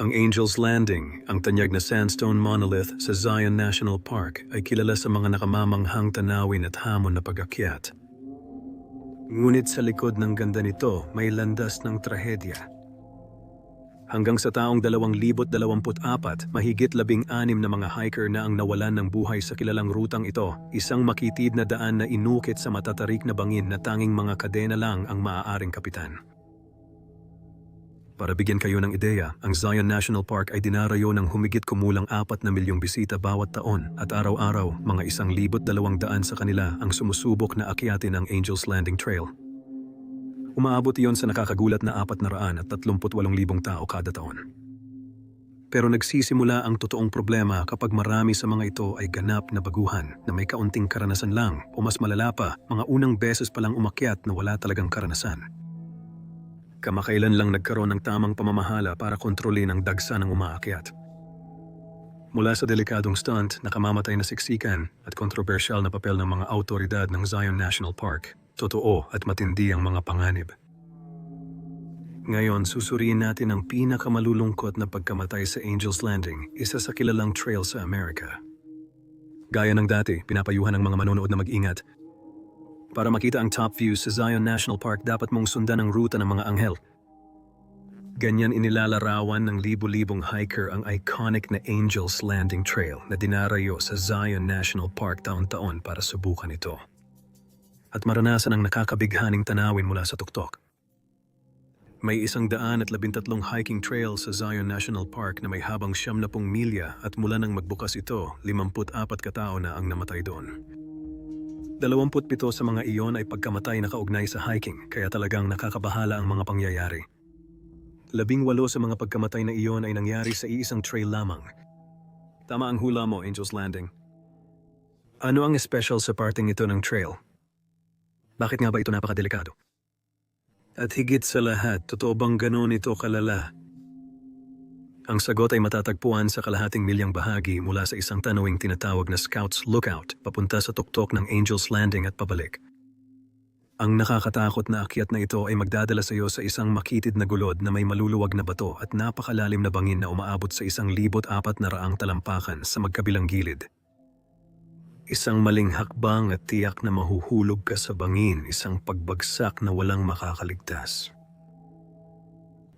Ang Angel's Landing, ang tanyag na sandstone monolith sa Zion National Park ay kilala sa mga nakamamanghang tanawin at hamon na pag-akyat. Ngunit sa likod ng ganda nito may landas ng trahedya. Hanggang sa taong 2024, mahigit labing anim na mga hiker na ang nawalan ng buhay sa kilalang rutang ito, isang makitid na daan na inukit sa matatarik na bangin na tanging mga kadena lang ang maaaring kapitan. Para bigyan kayo ng ideya, ang Zion National Park ay dinarayo ng humigit kumulang apat na milyong bisita bawat taon at araw-araw mga isang libot dalawang daan sa kanila ang sumusubok na akyatin ang Angel's Landing Trail. Umaabot iyon sa nakakagulat na apat na raan at 38,000 tao kada taon. Pero nagsisimula ang totoong problema kapag marami sa mga ito ay ganap na baguhan na may kaunting karanasan lang o mas malala pa, mga unang beses palang umakyat na wala talagang karanasan. Kamakailan lang nagkaroon ng tamang pamamahala para kontrolin ang dagsa ng umaakyat. Mula sa delikadong stunt, nakamamatay na siksikan at kontrobersyal na papel ng mga autoridad ng Zion National Park, totoo at matindi ang mga panganib. Ngayon, susuriin natin ang pinakamalulungkot na pagkamatay sa Angel's Landing, isa sa kilalang trail sa Amerika. Gaya ng dati, pinapayuhan ng mga manonood na mag-ingat. Para makita ang top view sa Zion National Park, dapat mong sundan ang ruta ng mga anghel. Ganyan inilalarawan ng libu-libong hiker ang iconic na Angel's Landing Trail na dinarayo sa Zion National Park taon-taon para subukan ito. At maranasan ang nakakabighaning tanawin mula sa tuktok. May isang daan at labintatlong hiking trail sa Zion National Park na may habang siyam na pong milya at mula nang magbukas ito, 54 katao na ang namatay doon. 27 sa mga iyon ay pagkamatay na kaugnay sa hiking kaya talagang nakakabahala ang mga pangyayari. Labing walo sa mga pagkamatay na iyon ay nangyari sa iisang trail lamang. Tama ang hula mo, Angel's Landing. Ano ang special sa parting ito ng trail? Bakit nga ba ito napakadelikado? At higit sa lahat, totoo bang gano'n ito kalala? Ang sagot ay matatagpuan sa kalahating milyang bahagi mula sa isang tanawing tinatawag na Scouts Lookout papunta sa tuktok ng Angel's Landing at pabalik. Ang nakakatakot na akyat na ito ay magdadala sa iyo sa isang makitid na gulod na may maluluwag na bato at napakalalim na bangin na umaabot sa isang libot apat na raang talampakan sa magkabilang gilid. Isang maling hakbang at tiyak na mahuhulog ka sa bangin, isang pagbagsak na walang makakaligtas.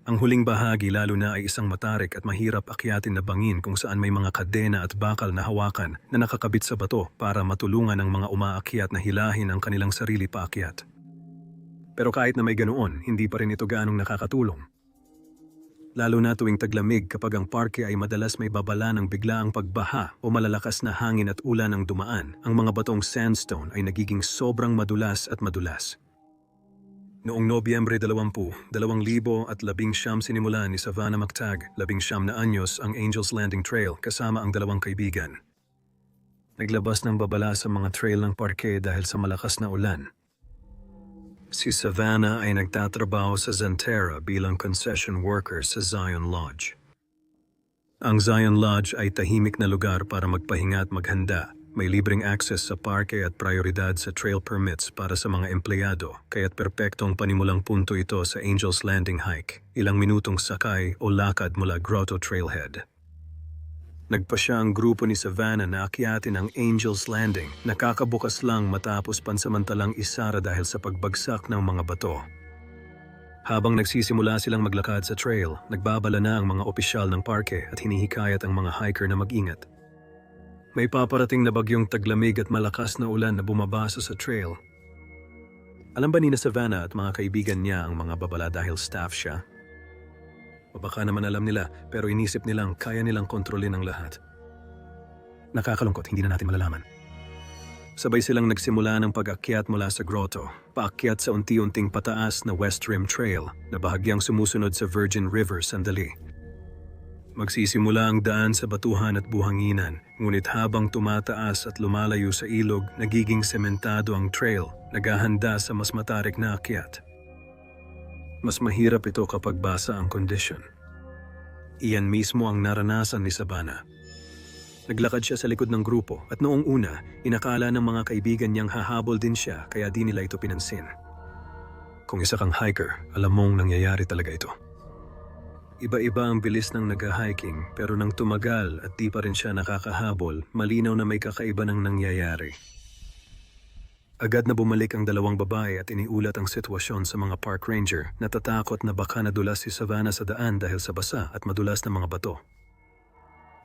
Ang huling bahagi lalo na ay isang matarik at mahirap akyatin na bangin kung saan may mga kadena at bakal na hawakan na nakakabit sa bato para matulungan ang mga umaakyat na hilahin ang kanilang sarili paakyat. Pero kahit na may ganoon, hindi pa rin ito gaanong nakakatulong. Lalo na tuwing taglamig kapag ang parke ay madalas may babala ng biglaang pagbaha o malalakas na hangin at ulan ang dumaan, ang mga batong sandstone ay nagiging sobrang madulas at madulas. Noong Nobyembre 20, 2000 at labing siyam sinimulan ni Savannah Mactag, labing siyam na anyos ang Angel's Landing Trail kasama ang dalawang kaibigan. Naglabas ng babala sa mga trail ng parke dahil sa malakas na ulan. Si Savannah ay nagtatrabaho sa Zantera bilang concession worker sa Zion Lodge. Ang Zion Lodge ay tahimik na lugar para magpahinga at maghanda. May libreng access sa parke at prioridad sa trail permits para sa mga empleyado, kaya't perpektong panimulang punto ito sa Angel's Landing hike, ilang minutong sakay o lakad mula Grotto Trailhead. Nagpa siya ang grupo ni Savannah na akyatin ang Angel's Landing, nakakabukas lang matapos pansamantalang isara dahil sa pagbagsak ng mga bato. Habang nagsisimula silang maglakad sa trail, nagbabala na ang mga opisyal ng parke at hinihikayat ang mga hiker na mag-ingat. May paparating na bagyong taglamig at malakas na ulan na bumabasa sa trail. Alam ba ni na Savannah at mga kaibigan niya ang mga babala dahil staff siya? O baka naman alam nila pero inisip nilang kaya nilang kontrolin ang lahat. Nakakalungkot, hindi na natin malalaman. Sabay silang nagsimula ng pag-akyat mula sa grotto, paakyat sa unti-unting pataas na West Rim Trail na bahagyang sumusunod sa Virgin River sandali. Magsisimula ang daan sa batuhan at buhanginan, ngunit habang tumataas at lumalayo sa ilog, nagiging sementado ang trail, naghahanda sa mas matarik na akyat. Mas mahirap ito kapag basa ang kondisyon. Iyan mismo ang naranasan ni Sabana. Naglakad siya sa likod ng grupo at noong una, inakala ng mga kaibigan niyang hahabol din siya kaya di nila ito pinansin. Kung isa kang hiker, alam mong nangyayari talaga ito. Iba-iba ang bilis ng nag-hiking pero nang tumagal at di pa rin siya nakakahabol, malinaw na may kakaiba ng nangyayari. Agad na bumalik ang dalawang babae at iniulat ang sitwasyon sa mga park ranger. Natatakot na baka nadulas si Savannah sa daan dahil sa basa at madulas na mga bato.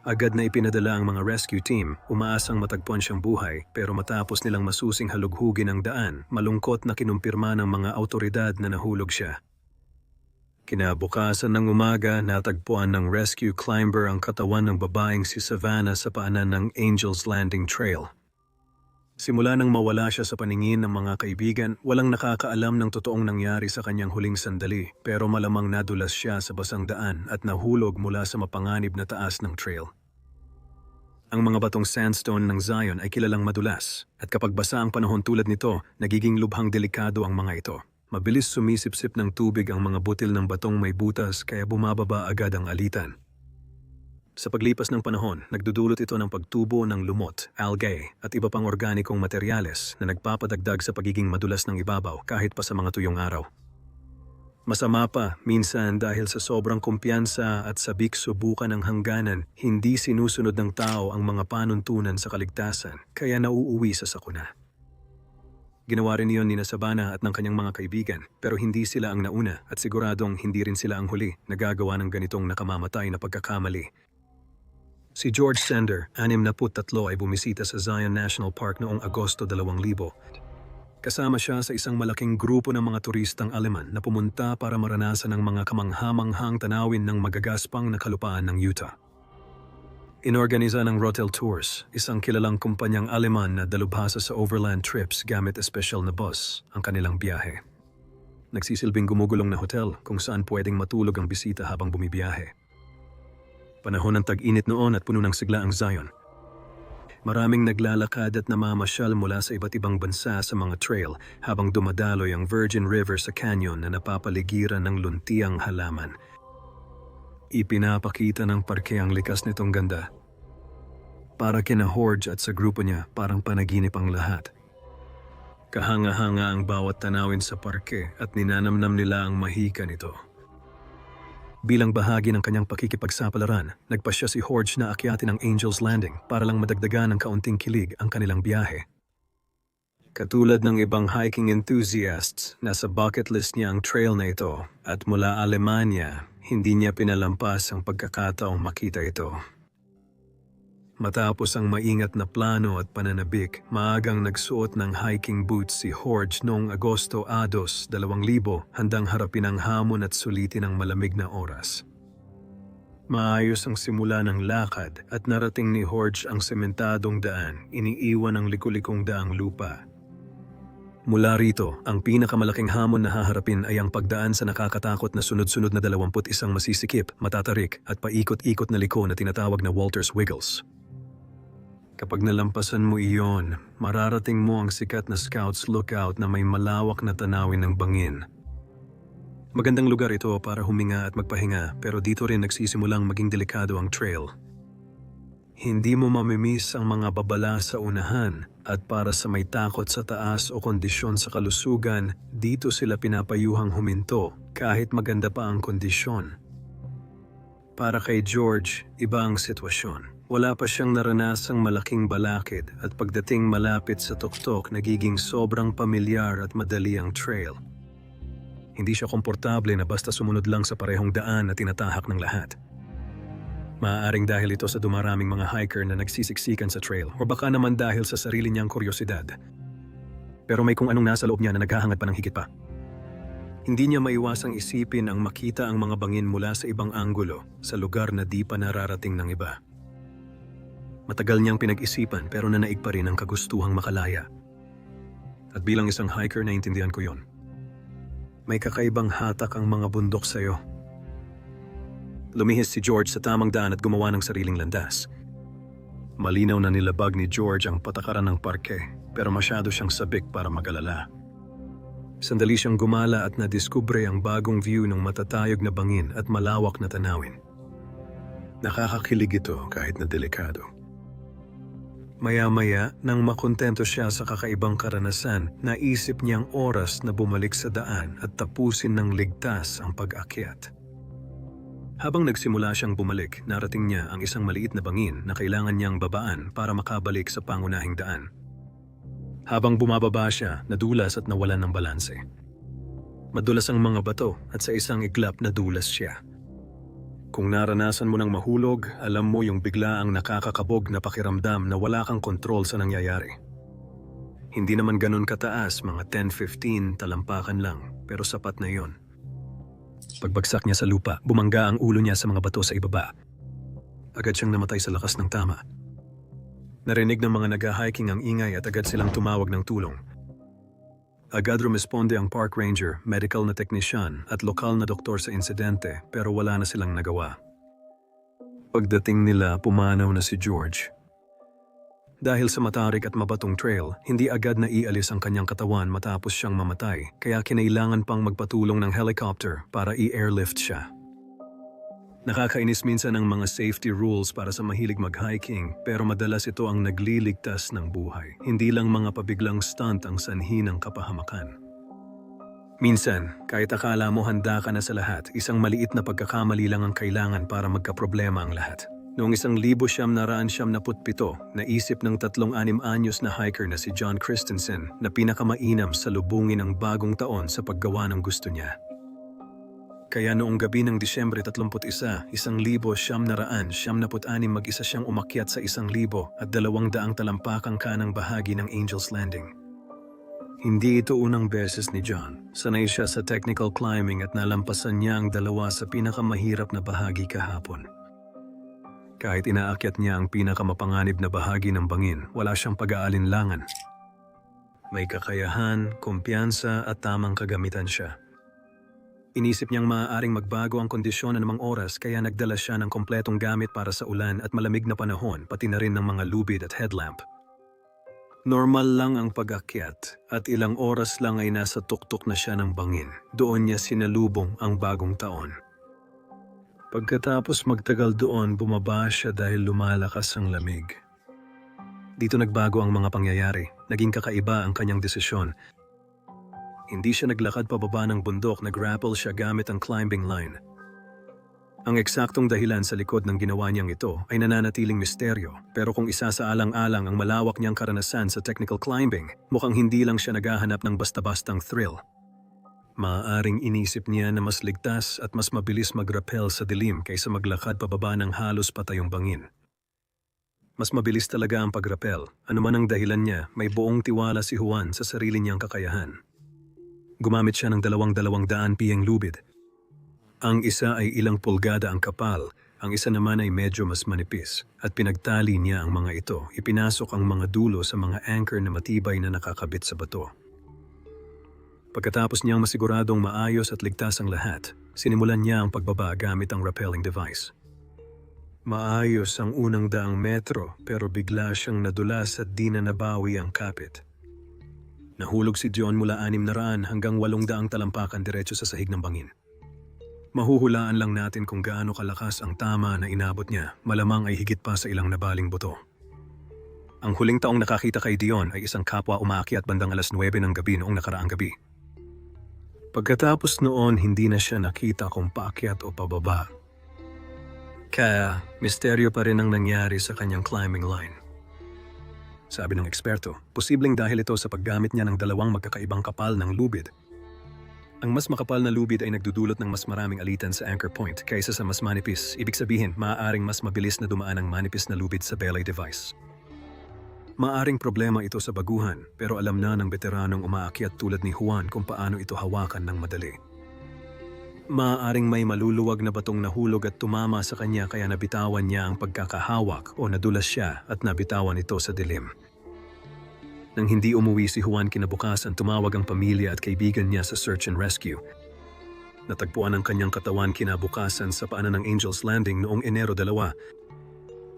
Agad na ipinadala ang mga rescue team, umaasang matagpuan siyang buhay pero matapos nilang masusing halughugin ang daan, malungkot na kinumpirma ng mga autoridad na nahulog siya. Kinabukasan ng umaga, natagpuan ng rescue climber ang katawan ng babaeng si Savannah sa paanan ng Angel's Landing Trail. Simula nang mawala siya sa paningin ng mga kaibigan, walang nakakaalam ng totoong nangyari sa kanyang huling sandali pero malamang nadulas siya sa basang daan at nahulog mula sa mapanganib na taas ng trail. Ang mga batong sandstone ng Zion ay kilalang madulas at kapag basa ang panahon tulad nito, nagiging lubhang delikado ang mga ito. Mabilis sumisipsip ng tubig ang mga butil ng batong may butas kaya bumababa agad ang alitan. Sa paglipas ng panahon, nagdudulot ito ng pagtubo ng lumot, algae, at iba pang organikong materyales na nagpapadagdag sa pagiging madulas ng ibabaw kahit pa sa mga tuyong araw. Masama pa, minsan dahil sa sobrang kumpiyansa at sabik subukan ng hangganan, hindi sinusunod ng tao ang mga panuntunan sa kaligtasan, kaya nauuwi sa sakuna. Ginawa rin iyon ni Sabana at ng kanyang mga kaibigan, pero hindi sila ang nauna at siguradong hindi rin sila ang huli na gagawa ng ganitong nakamamatay na pagkakamali. Si George Sender, 63 ay bumisita sa Zion National Park noong Agosto 2000. Kasama siya sa isang malaking grupo ng mga turistang Aleman na pumunta para maranasan ang mga kamanghamanghang tanawin ng magagaspang na kalupaan ng Utah. Inorganiza ng Rotel Tours, isang kilalang kumpanyang Aleman na dalubhasa sa overland trips gamit espesyal na bus ang kanilang biyahe. Nagsisilbing gumugulong na hotel kung saan pwedeng matulog ang bisita habang bumibiyahe. Panahon ng tag-init noon at puno ng sigla ang Zion. Maraming naglalakad at namamasyal mula sa iba't ibang bansa sa mga trail habang dumadaloy ang Virgin River sa canyon na napapaligiran ng luntiang halaman. Ipinapakita ng parke ang likas nitong ganda. Para kina Horge at sa grupo niya parang panaginip ang lahat. Kahanga-hanga ang bawat tanawin sa parke at ninanamnam nila ang mahika nito. Bilang bahagi ng kanyang pakikipagsapalaran, nagpasya si Horge na akyatin ang Angel's Landing para lang madagdagan ng kaunting kilig ang kanilang biyahe. Katulad ng ibang hiking enthusiasts, nasa bucket list niya ang trail na ito at mula Alemanya, hindi niya pinalampas ang pagkakataong makita ito. Matapos ang maingat na plano at pananabik, maagang nagsuot ng hiking boots si Horge noong Agosto Ados 2000 handang harapin ang hamon at sulitin ang malamig na oras. Maayos ang simula ng lakad at narating ni Horge ang sementadong daan, iniiwan ang likulikong daang lupa. Mula rito, ang pinakamalaking hamon na haharapin ay ang pagdaan sa nakakatakot na sunod-sunod na 21 masisikip, matatarik at paikot-ikot na liko na tinatawag na Walter's Wiggles. Kapag nalampasan mo iyon, mararating mo ang sikat na Scouts Lookout na may malawak na tanawin ng bangin. Magandang lugar ito para huminga at magpahinga pero dito rin nagsisimulang maging delikado ang trail. Hindi mo mamimiss ang mga babala sa unahan at para sa may takot sa taas o kondisyon sa kalusugan, dito sila pinapayuhang huminto kahit maganda pa ang kondisyon. Para kay George, iba ang sitwasyon. Wala pa siyang naranasang malaking balakid at pagdating malapit sa tuktok nagiging sobrang pamilyar at madali ang trail. Hindi siya komportable na basta sumunod lang sa parehong daan na tinatahak ng lahat. Maaaring dahil ito sa dumaraming mga hiker na nagsisiksikan sa trail o baka naman dahil sa sarili niyang kuryosidad. Pero may kung anong nasa loob niya na naghahangad pa ng higit pa. Hindi niya maiwasang isipin ang makita ang mga bangin mula sa ibang anggulo sa lugar na di pa nararating ng iba. Matagal niyang pinag-isipan pero nanaig pa rin ang kagustuhang makalaya. At bilang isang hiker, naintindihan ko yon. May kakaibang hatak ang mga bundok sa'yo. Lumihis si George sa tamang daan at gumawa ng sariling landas. Malinaw na nilabag ni George ang patakaran ng parke pero masyado siyang sabik para magalala. Sandali siyang gumala at nadiskubre ang bagong view ng matatayog na bangin at malawak na tanawin. Nakakakilig ito kahit na delikado. Maya-maya, nang makontento siya sa kakaibang karanasan, naisip niyang oras na bumalik sa daan at tapusin ng ligtas ang pag-akyat. Habang nagsimula siyang bumalik, narating niya ang isang maliit na bangin na kailangan niyang babaan para makabalik sa pangunahing daan. Habang bumababa siya, nadulas at nawalan ng balanse. Madulas ang mga bato at sa isang iglap nadulas siya. Kung naranasan mo ng mahulog, alam mo yung bigla ang nakakakabog na pakiramdam na wala kang kontrol sa nangyayari. Hindi naman ganun kataas, mga 10-15 talampakan lang, pero sapat na yon. Pagbagsak niya sa lupa, bumangga ang ulo niya sa mga bato sa ibaba. Agad siyang namatay sa lakas ng tama. Narinig ng mga nag-hiking ang ingay at agad silang tumawag ng tulong. Agad rumisponde ang park ranger, medical na teknisyan at lokal na doktor sa insidente pero wala na silang nagawa. Pagdating nila, pumanaw na si George. Dahil sa matarik at mabatong trail, hindi agad na ialis ang kanyang katawan matapos siyang mamatay, kaya kinailangan pang magpatulong ng helicopter para i-airlift siya. Nakakainis minsan ang mga safety rules para sa mahilig mag-hiking, pero madalas ito ang nagliligtas ng buhay. Hindi lang mga pabiglang stunt ang sanhi ng kapahamakan. Minsan, kahit akala mo handa ka na sa lahat, isang maliit na pagkakamali lang ang kailangan para magkaproblema ang lahat. Noong isang libo siyam na raan siyam na putpito, naisip ng tatlong anim anyos na hiker na si John Christensen na pinakamainam sa lubungin ng bagong taon sa paggawa ng gusto niya. Kaya noong gabi ng Disyembre 31, isang libo siyam na raan siyam na put-anim mag-isa siyang umakyat sa isang libo at dalawang daang talampakang kanang bahagi ng Angel's Landing. Hindi ito unang beses ni John. Sanay siya sa technical climbing at nalampasan niya ang dalawa sa pinakamahirap na bahagi kahapon. Kahit inaakyat niya ang pinakamapanganib na bahagi ng bangin, wala siyang pag-aalinlangan. May kakayahan, kumpiyansa at tamang kagamitan siya. Inisip niyang maaaring magbago ang kondisyon ng mga oras kaya nagdala siya ng kompletong gamit para sa ulan at malamig na panahon pati na rin ng mga lubid at headlamp. Normal lang ang pag-akyat at ilang oras lang ay nasa tuktok na siya ng bangin. Doon niya sinalubong ang bagong taon. Pagkatapos magtagal doon, bumaba siya dahil lumalakas ang lamig. Dito nagbago ang mga pangyayari. Naging kakaiba ang kanyang desisyon. Hindi siya naglakad pababa ng bundok, nag-rappel siya gamit ang climbing line. Ang eksaktong dahilan sa likod ng ginawa niyang ito ay nananatiling misteryo, pero kung isa sa alang-alang ang malawak niyang karanasan sa technical climbing, mukhang hindi lang siya naghahanap ng basta-bastang thrill. Maaaring inisip niya na mas ligtas at mas mabilis mag-rappel sa dilim kaysa maglakad pababa ng halos patayong bangin. Mas mabilis talaga ang pag-rappel. Ano man ang dahilan niya, may buong tiwala si Juan sa sarili niyang kakayahan. Gumamit siya ng dalawang-dalawang daan piyeng lubid. Ang isa ay ilang pulgada ang kapal, ang isa naman ay medyo mas manipis, at pinagtali niya ang mga ito. Ipinasok ang mga dulo sa mga anchor na matibay na nakakabit sa bato. Pagkatapos niyang masiguradong maayos at ligtas ang lahat, sinimulan niya ang pagbaba gamit ang rappelling device. Maayos ang unang daang metro pero bigla siyang nadulas at di na nabawi ang kapit. Nahulog si John mula anim na raan hanggang walong daang talampakan diretso sa sahig ng bangin. Mahuhulaan lang natin kung gaano kalakas ang tama na inabot niya, malamang ay higit pa sa ilang nabaling buto. Ang huling taong nakakita kay Dion ay isang kapwa umaakyat bandang alas 9 ng gabi noong nakaraang gabi. Pagkatapos noon, hindi na siya nakita kung paakyat o pababa. Kaya, misteryo pa rin ang nangyari sa kanyang climbing line. Sabi ng eksperto, posibleng dahil ito sa paggamit niya ng dalawang magkakaibang kapal ng lubid. Ang mas makapal na lubid ay nagdudulot ng mas maraming alitan sa anchor point kaysa sa mas manipis. Ibig sabihin, maaaring mas mabilis na dumaan ang manipis na lubid sa belay device. Maaring problema ito sa baguhan, pero alam na ng veteranong umaakyat tulad ni Juan kung paano ito hawakan ng madali. Maaaring may maluluwag na batong nahulog at tumama sa kanya kaya nabitawan niya ang pagkakahawak o nadulas siya at nabitawan ito sa dilim. Nang hindi umuwi si Juan kinabukasan, tumawag ang pamilya at kaibigan niya sa search and rescue. Natagpuan ang kanyang katawan kinabukasan sa paanan ng Angel's Landing noong Enero 2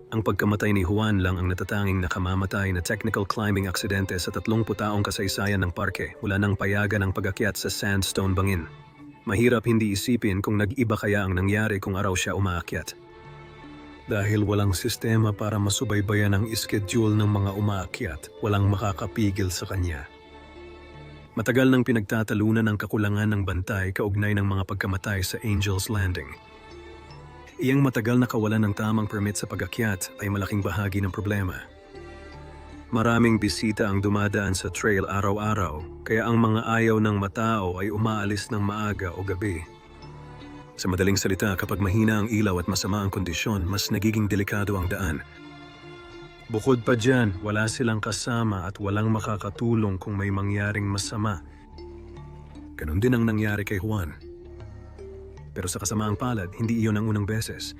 ang pagkamatay ni Juan lang ang natatanging nakamamatay na technical climbing aksidente sa 30 taong kasaysayan ng parke mula nang payagan ang pagakyat sa sandstone bangin. Mahirap hindi isipin kung nag-iba kaya ang nangyari kung araw siya umaakyat. Dahil walang sistema para masubaybayan ang schedule ng mga umaakyat, walang makakapigil sa kanya. Matagal nang pinagtatalunan ang kakulangan ng bantay kaugnay ng mga pagkamatay sa Angel's Landing. Iyang matagal na kawalan ng tamang permit sa pag-akyat ay malaking bahagi ng problema. Maraming bisita ang dumadaan sa trail araw-araw, kaya ang mga ayaw ng matao ay umaalis ng maaga o gabi. Sa madaling salita, kapag mahina ang ilaw at masama ang kondisyon, mas nagiging delikado ang daan. Bukod pa dyan, wala silang kasama at walang makakatulong kung may mangyaring masama. Ganon din ang nangyari kay Juan. Pero sa kasamaang palad, hindi iyon ang unang beses.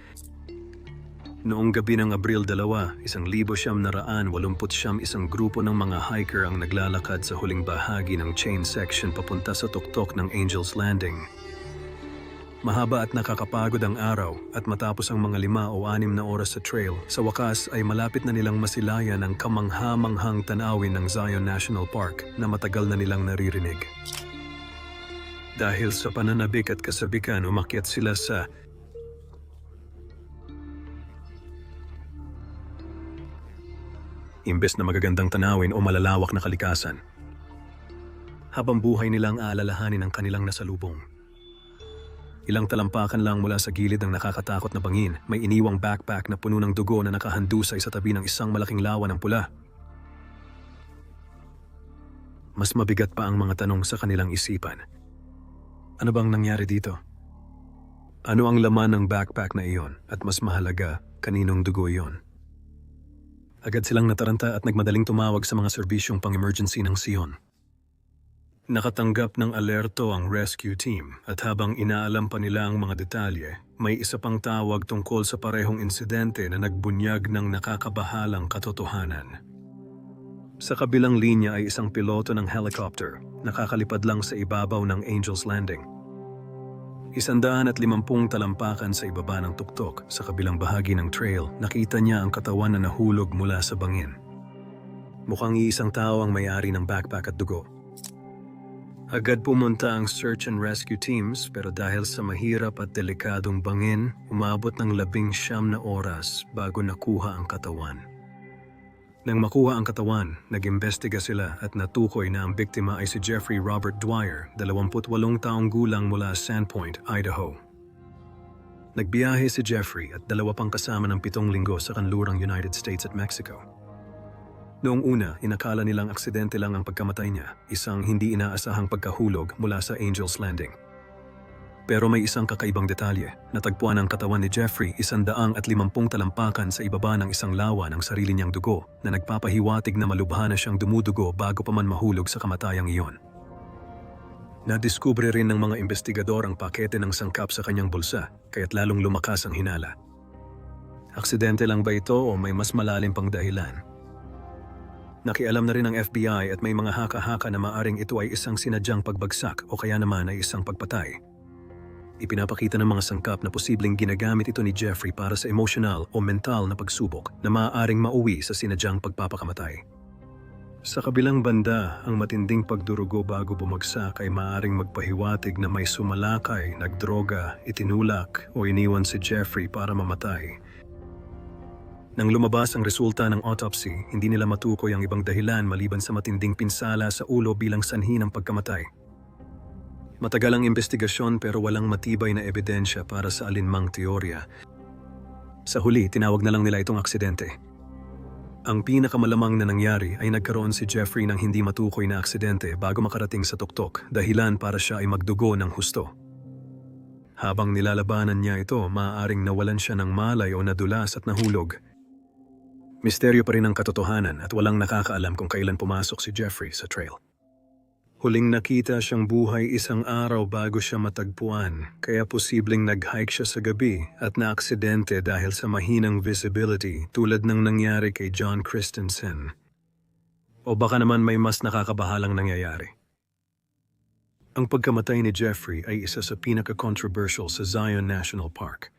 Noong gabi ng Abril 2, isang libo siyam na raan, walumput siyam isang grupo ng mga hiker ang naglalakad sa huling bahagi ng chain section papunta sa tuktok ng Angel's Landing. Mahaba at nakakapagod ang araw at matapos ang mga lima o anim na oras sa trail, sa wakas ay malapit na nilang masilayan ang kamangha-manghang tanawin ng Zion National Park na matagal na nilang naririnig. Dahil sa pananabik at kasabikan, umakyat sila sa imbes na magagandang tanawin o malalawak na kalikasan. Habang buhay nilang aalalahanin ang kanilang nasalubong. Ilang talampakan lang mula sa gilid ng nakakatakot na bangin, may iniwang backpack na puno ng dugo na nakahandusay sa tabi ng isang malaking lawa ng pula. Mas mabigat pa ang mga tanong sa kanilang isipan. Ano bang nangyari dito? Ano ang laman ng backpack na iyon at mas mahalaga, kaninong dugo iyon? Agad silang nataranta at nagmadaling tumawag sa mga serbisyong pang-emergency ng Sion. Nakatanggap ng alerto ang rescue team at habang inaalam pa nila ang mga detalye, may isa pang tawag tungkol sa parehong insidente na nagbunyag ng nakakabahalang katotohanan. Sa kabilang linya ay isang piloto ng helicopter, nakakalipad lang sa ibabaw ng Angel's Landing. Isandaan at limampung talampakan sa ibaba ng tuktok sa kabilang bahagi ng trail, nakita niya ang katawan na nahulog mula sa bangin. Mukhang iisang tao ang may-ari ng backpack at dugo. Agad pumunta ang search and rescue teams pero dahil sa mahirap at delikadong bangin, umabot ng labing siyam na oras bago nakuha ang katawan. Nang makuha ang katawan, nag-imbestiga sila at natukoy na ang biktima ay si Jeffrey Robert Dwyer, 28 taong gulang mula Sandpoint, Idaho. Nagbiyahe si Jeffrey at dalawa pang kasama ng pitong linggo sa kanlurang United States at Mexico. Noong una, inakala nilang aksidente lang ang pagkamatay niya, isang hindi inaasahang pagkahulog mula sa Angel's Landing. Pero may isang kakaibang detalye. Natagpuan ang katawan ni Jeffrey isandaang at limampung talampakan sa ibaba ng isang lawa ng sarili niyang dugo na nagpapahiwatig na malubha na siyang dumudugo bago pa man mahulog sa kamatayang iyon. Nadiskubre rin ng mga investigador ang pakete ng sangkap sa kanyang bulsa, kaya't lalong lumakas ang hinala. Aksidente lang ba ito o may mas malalim pang dahilan? Nakialam na rin ang FBI at may mga haka-haka na maaring ito ay isang sinadyang pagbagsak o kaya naman ay isang pagpatay. Ipinapakita ng mga sangkap na posibleng ginagamit ito ni Jeffrey para sa emotional o mental na pagsubok na maaaring mauwi sa sinadyang pagpapakamatay. Sa kabilang banda, ang matinding pagdurugo bago bumagsak ay maaaring magpahiwatig na may sumalakay, nagdroga, itinulak o iniwan si Jeffrey para mamatay. Nang lumabas ang resulta ng autopsy, hindi nila matukoy ang ibang dahilan maliban sa matinding pinsala sa ulo bilang sanhi ng pagkamatay. Matagal ang investigasyon pero walang matibay na ebidensya para sa alinmang teorya. Sa huli, tinawag na lang nila itong aksidente. Ang pinakamalamang na nangyari ay nagkaroon si Jeffrey ng hindi matukoy na aksidente bago makarating sa tuktok, dahilan para siya ay magdugo ng husto. Habang nilalabanan niya ito, maaaring nawalan siya ng malay o nadulas at nahulog. Misteryo pa rin ang katotohanan at walang nakakaalam kung kailan pumasok si Jeffrey sa trail. Huling nakita siyang buhay isang araw bago siya matagpuan, kaya posibleng nag-hike siya sa gabi at naaksidente dahil sa mahinang visibility tulad ng nangyari kay John Christensen. O baka naman may mas nakakabahalang nangyayari. Ang pagkamatay ni Jeffrey ay isa sa pinaka-controversial sa Zion National Park.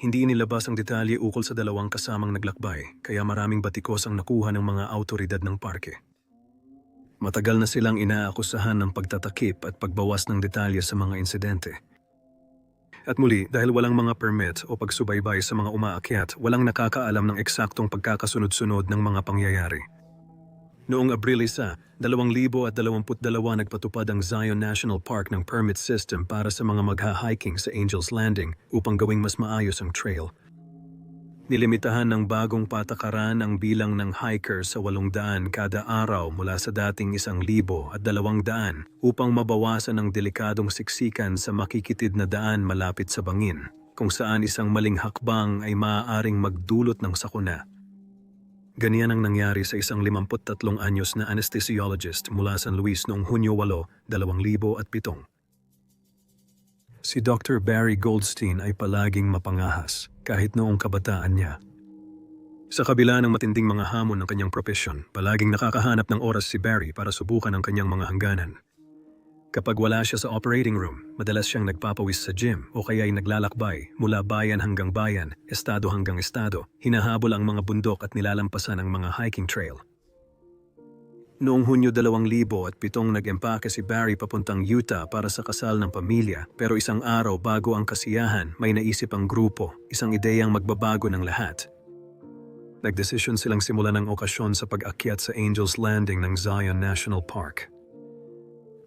Hindi inilabas ang detalye ukol sa dalawang kasamang naglakbay, kaya maraming batikos ang nakuha ng mga autoridad ng parke. Matagal na silang inaakusahan ng pagtatakip at pagbawas ng detalye sa mga insidente. At muli, dahil walang mga permit o pagsubaybay sa mga umaakyat, walang nakakaalam ng eksaktong pagkakasunod-sunod ng mga pangyayari. Noong Abril 1, 2022 nagpatupad ang Zion National Park ng permit system para sa mga magha-hiking sa Angel's Landing upang gawing mas maayos ang trail. Nilimitahan ng bagong patakaran ang bilang ng hiker sa 800 kada araw mula sa dating 1,000 at 200 upang mabawasan ang delikadong siksikan sa makikitid na daan malapit sa bangin, kung saan isang maling hakbang ay maaaring magdulot ng sakuna. Ganyan ang nangyari sa isang 53 anyos na anesthesiologist mula San Luis noong Hunyo 8, 2007. Si Dr. Barry Goldstein ay palaging mapangahas kahit noong kabataan niya. Sa kabila ng matinding mga hamon ng kanyang propesyon, palaging nakakahanap ng oras si Barry para subukan ang kanyang mga hangganan. Kapag wala siya sa operating room, madalas siyang nagpapawis sa gym o kaya ay naglalakbay mula bayan hanggang bayan, estado hanggang estado, hinahabol ang mga bundok at nilalampasan ang mga hiking trail. Noong Hunyo 2007 nag-empake si Barry papuntang Utah para sa kasal ng pamilya pero isang araw bago ang kasiyahan may naisip ang grupo, isang ideyang magbabago ng lahat. Nagdesisyon silang simulan ang okasyon sa pag-akyat sa Angel's Landing ng Zion National Park.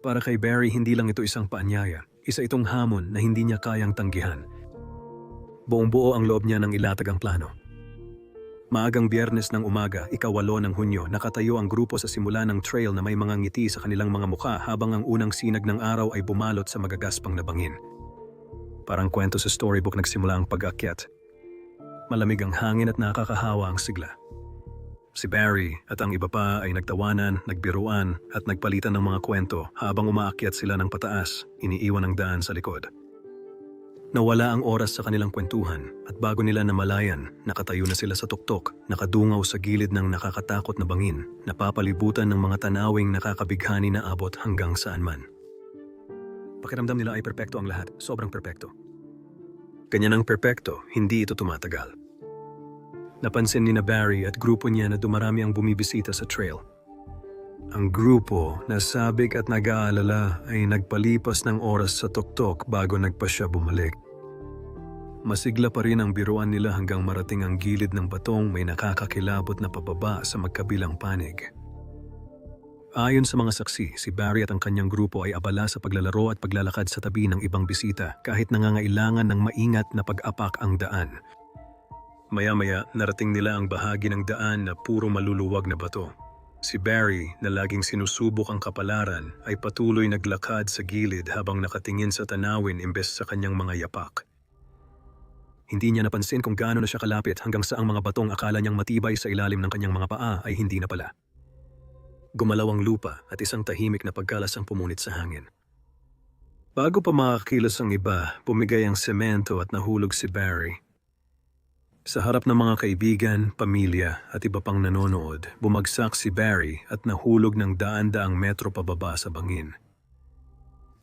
Para kay Barry, hindi lang ito isang paanyaya. Isa itong hamon na hindi niya kayang tanggihan. Buong buo ang loob niya ng ilatag ang plano. Maagang biyernes ng umaga, ikawalo ng Hunyo, nakatayo ang grupo sa simula ng trail na may mga ngiti sa kanilang mga mukha habang ang unang sinag ng araw ay bumalot sa magagaspang na bangin. Parang kwento sa storybook nagsimula ang pag-akyat. Malamig ang hangin at nakakahawa ang sigla. Si Barry at ang iba pa ay nagtawanan, nagbiruan at nagpalitan ng mga kwento habang umaakyat sila ng pataas, iniiwan ang daan sa likod. Nawala ang oras sa kanilang kwentuhan at bago nila namalayan, nakatayo na sila sa tuktok, nakadungaw sa gilid ng nakakatakot na bangin, napapalibutan ng mga tanawing nakakabighani na abot hanggang saan man. Pakiramdam nila ay perpekto ang lahat, sobrang perpekto. Ganyan ang perpekto, hindi ito tumatagal. Napansin ni na Barry at grupo niya na dumarami ang bumibisita sa trail. Ang grupo na sabik at nag-aalala ay nagpalipas ng oras sa tuktok bago nagpa siya bumalik. Masigla pa rin ang biruan nila hanggang marating ang gilid ng batong may nakakakilabot na pababa sa magkabilang panig. Ayon sa mga saksi, si Barry at ang kanyang grupo ay abala sa paglalaro at paglalakad sa tabi ng ibang bisita kahit nangangailangan ng maingat na pag-apak ang daan Maya-maya, narating nila ang bahagi ng daan na puro maluluwag na bato. Si Barry, na laging sinusubok ang kapalaran, ay patuloy naglakad sa gilid habang nakatingin sa tanawin imbes sa kanyang mga yapak. Hindi niya napansin kung gaano na siya kalapit hanggang sa ang mga batong akala niyang matibay sa ilalim ng kanyang mga paa ay hindi na pala. Gumalaw ang lupa at isang tahimik na pagkalas ang pumunit sa hangin. Bago pa makakilos ang iba, pumigay ang semento at nahulog si Barry. Sa harap ng mga kaibigan, pamilya at iba pang nanonood, bumagsak si Barry at nahulog ng daan-daang metro pababa sa bangin.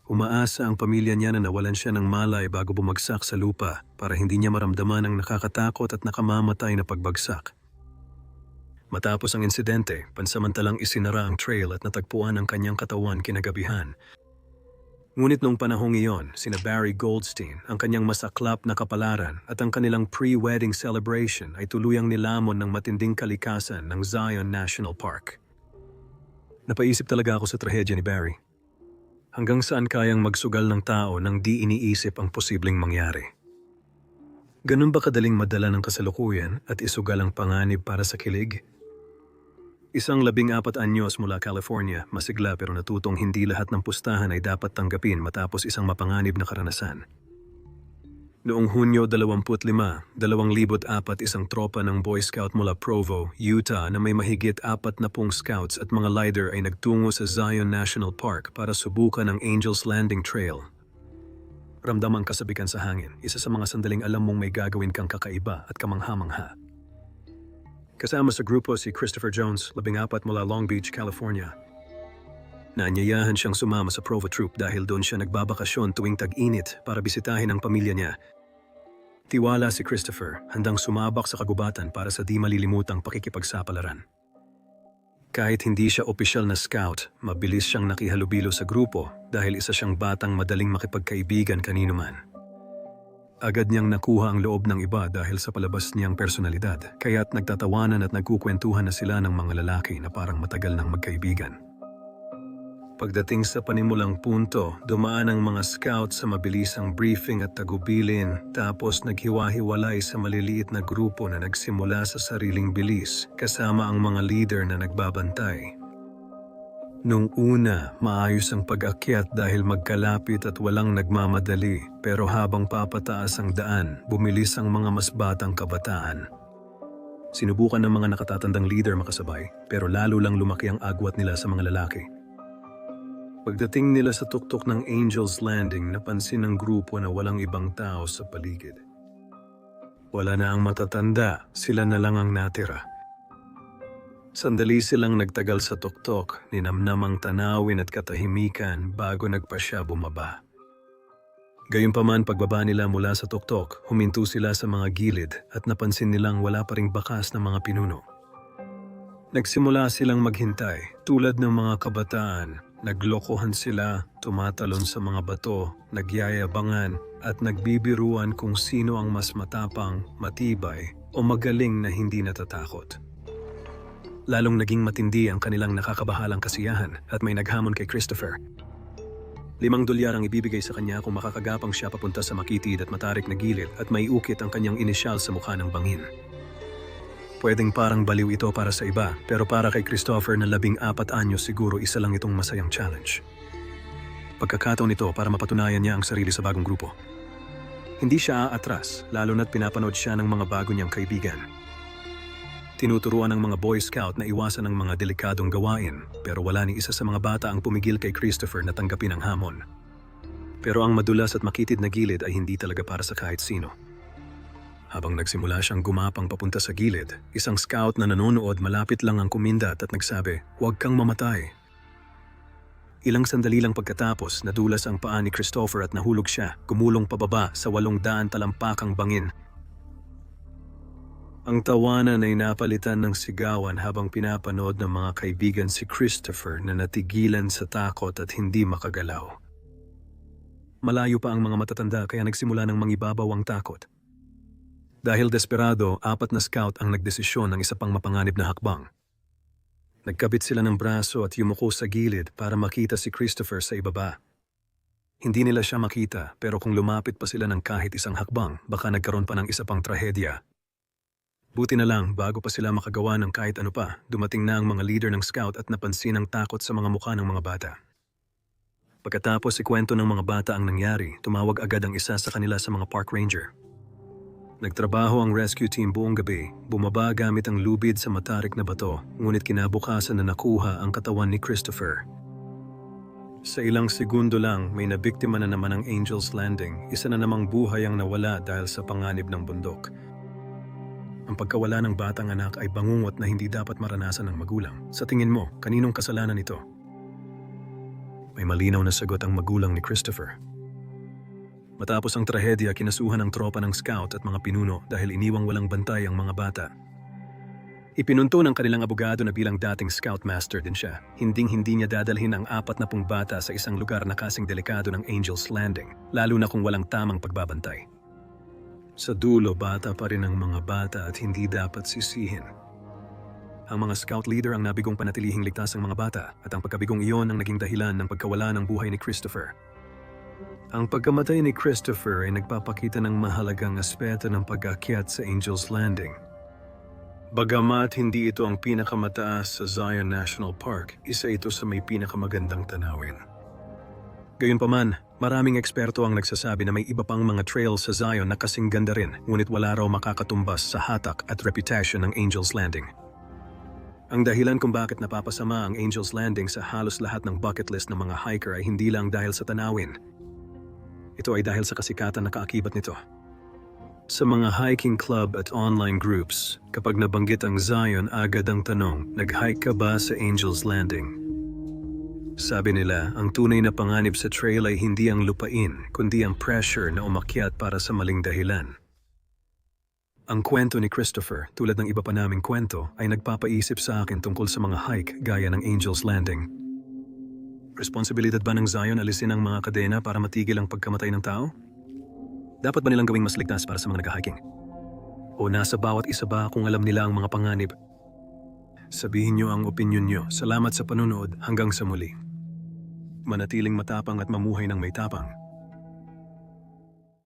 Umaasa ang pamilya niya na nawalan siya ng malay bago bumagsak sa lupa para hindi niya maramdaman ang nakakatakot at nakamamatay na pagbagsak. Matapos ang insidente, pansamantalang isinara ang trail at natagpuan ang kanyang katawan kinagabihan Ngunit noong panahong iyon, sina Barry Goldstein, ang kanyang masaklap na kapalaran at ang kanilang pre-wedding celebration ay tuluyang nilamon ng matinding kalikasan ng Zion National Park. Napaisip talaga ako sa trahedya ni Barry. Hanggang saan kayang magsugal ng tao nang di iniisip ang posibleng mangyari? Ganun ba kadaling madala ng kasalukuyan at isugal ang panganib para sa kilig? Isang labing apat anyos mula California, masigla pero natutong hindi lahat ng pustahan ay dapat tanggapin matapos isang mapanganib na karanasan. Noong Hunyo 25, 2004 isang tropa ng Boy Scout mula Provo, Utah na may mahigit apat na pong scouts at mga leader ay nagtungo sa Zion National Park para subukan ang Angel's Landing Trail. Ramdam ang kasabikan sa hangin, isa sa mga sandaling alam mong may gagawin kang kakaiba at kamangha-mangha. Kasama sa grupo si Christopher Jones, labing apat mula Long Beach, California. Naanyayahan siyang sumama sa Provo Troop dahil doon siya nagbabakasyon tuwing tag-init para bisitahin ang pamilya niya. Tiwala si Christopher, handang sumabak sa kagubatan para sa di malilimutang pakikipagsapalaran. Kahit hindi siya opisyal na scout, mabilis siyang nakihalubilo sa grupo dahil isa siyang batang madaling makipagkaibigan kanino man. Agad niyang nakuha ang loob ng iba dahil sa palabas niyang personalidad, kaya't nagtatawanan at nagkukwentuhan na sila ng mga lalaki na parang matagal ng magkaibigan. Pagdating sa panimulang punto, dumaan ang mga scout sa mabilisang briefing at tagubilin tapos naghiwa-hiwalay sa maliliit na grupo na nagsimula sa sariling bilis kasama ang mga leader na nagbabantay. Nung una, maayos ang pag-akyat dahil magkalapit at walang nagmamadali pero habang papataas ang daan, bumilis ang mga mas batang kabataan. Sinubukan ng mga nakatatandang leader makasabay pero lalo lang lumaki ang agwat nila sa mga lalaki. Pagdating nila sa tuktok ng Angel's Landing, napansin ng grupo na walang ibang tao sa paligid. Wala na ang matatanda, sila na lang ang natira. Sandali silang nagtagal sa tuktok, ninamnam ang tanawin at katahimikan bago nagpa siya bumaba. Gayunpaman pagbaba nila mula sa tuktok, huminto sila sa mga gilid at napansin nilang wala pa ring bakas ng mga pinuno. Nagsimula silang maghintay, tulad ng mga kabataan, naglokohan sila, tumatalon sa mga bato, nagyayabangan at nagbibiruan kung sino ang mas matapang, matibay o magaling na hindi natatakot. Lalong naging matindi ang kanilang nakakabahalang kasiyahan at may naghamon kay Christopher. Limang dolyar ang ibibigay sa kanya kung makakagapang siya papunta sa makitid at matarik na gilid at may ukit ang kanyang inisyal sa mukha ng bangin. Pwedeng parang baliw ito para sa iba, pero para kay Christopher na labing apat anyo siguro isa lang itong masayang challenge. Pagkakataon ito para mapatunayan niya ang sarili sa bagong grupo. Hindi siya aatras, lalo na't pinapanood siya ng mga bago niyang kaibigan. Tinuturuan ng mga Boy Scout na iwasan ang mga delikadong gawain, pero wala ni isa sa mga bata ang pumigil kay Christopher na tanggapin ang hamon. Pero ang madulas at makitid na gilid ay hindi talaga para sa kahit sino. Habang nagsimula siyang gumapang papunta sa gilid, isang scout na nanonood malapit lang ang kumindat at nagsabi, Huwag kang mamatay. Ilang sandali lang pagkatapos, nadulas ang paa ni Christopher at nahulog siya, gumulong pababa sa walong daan talampakang bangin. Ang tawanan ay napalitan ng sigawan habang pinapanood ng mga kaibigan si Christopher na natigilan sa takot at hindi makagalaw. Malayo pa ang mga matatanda kaya nagsimula ng mangibabaw ang takot. Dahil desperado, apat na scout ang nagdesisyon ng isa pang mapanganib na hakbang. Nagkabit sila ng braso at yumuko sa gilid para makita si Christopher sa ibaba. Hindi nila siya makita pero kung lumapit pa sila ng kahit isang hakbang, baka nagkaroon pa ng isa pang trahedya. Buti na lang, bago pa sila makagawa ng kahit ano pa, dumating na ang mga leader ng scout at napansin ang takot sa mga mukha ng mga bata. Pagkatapos ikwento ng mga bata ang nangyari, tumawag agad ang isa sa kanila sa mga park ranger. Nagtrabaho ang rescue team buong gabi, bumaba gamit ang lubid sa matarik na bato, ngunit kinabukasan na nakuha ang katawan ni Christopher. Sa ilang segundo lang, may nabiktima na naman ang Angel's Landing, isa na namang buhay ang nawala dahil sa panganib ng bundok. Ang pagkawala ng batang anak ay bangungot na hindi dapat maranasan ng magulang. Sa tingin mo, kaninong kasalanan ito? May malinaw na sagot ang magulang ni Christopher. Matapos ang trahedya, kinasuhan ng tropa ng scout at mga pinuno dahil iniwang walang bantay ang mga bata. Ipinunto ng kanilang abogado na bilang dating scoutmaster din siya, hinding-hindi niya dadalhin ang apat na pung bata sa isang lugar na kasing delikado ng Angel's Landing, lalo na kung walang tamang pagbabantay. Sa dulo, bata pa rin ang mga bata at hindi dapat sisihin. Ang mga scout leader ang nabigong panatilihing ligtas ang mga bata at ang pagkabigong iyon ang naging dahilan ng pagkawala ng buhay ni Christopher. Ang pagkamatay ni Christopher ay nagpapakita ng mahalagang aspeto ng pag-akyat sa Angel's Landing. Bagamat hindi ito ang pinakamataas sa Zion National Park, isa ito sa may pinakamagandang tanawin. Gayunpaman, maraming eksperto ang nagsasabi na may iba pang mga trails sa Zion na kasing ganda rin, ngunit wala raw makakatumbas sa hatak at reputation ng Angel's Landing. Ang dahilan kung bakit napapasama ang Angel's Landing sa halos lahat ng bucket list ng mga hiker ay hindi lang dahil sa tanawin. Ito ay dahil sa kasikatan na kaakibat nito. Sa mga hiking club at online groups, kapag nabanggit ang Zion, agad ang tanong, nag-hike ka ba sa Angel's Landing? Sabi nila, ang tunay na panganib sa trail ay hindi ang lupain, kundi ang pressure na umakyat para sa maling dahilan. Ang kwento ni Christopher, tulad ng iba pa naming kwento, ay nagpapaisip sa akin tungkol sa mga hike gaya ng Angel's Landing. Responsibilidad ba ng Zion alisin ang mga kadena para matigil ang pagkamatay ng tao? Dapat ba nilang gawing mas ligtas para sa mga nag-hiking? O nasa bawat isa ba kung alam nila ang mga panganib? Sabihin niyo ang opinyon niyo. Salamat sa panunood hanggang sa muli. Manatiling matapang at mamuhay ng may tapang.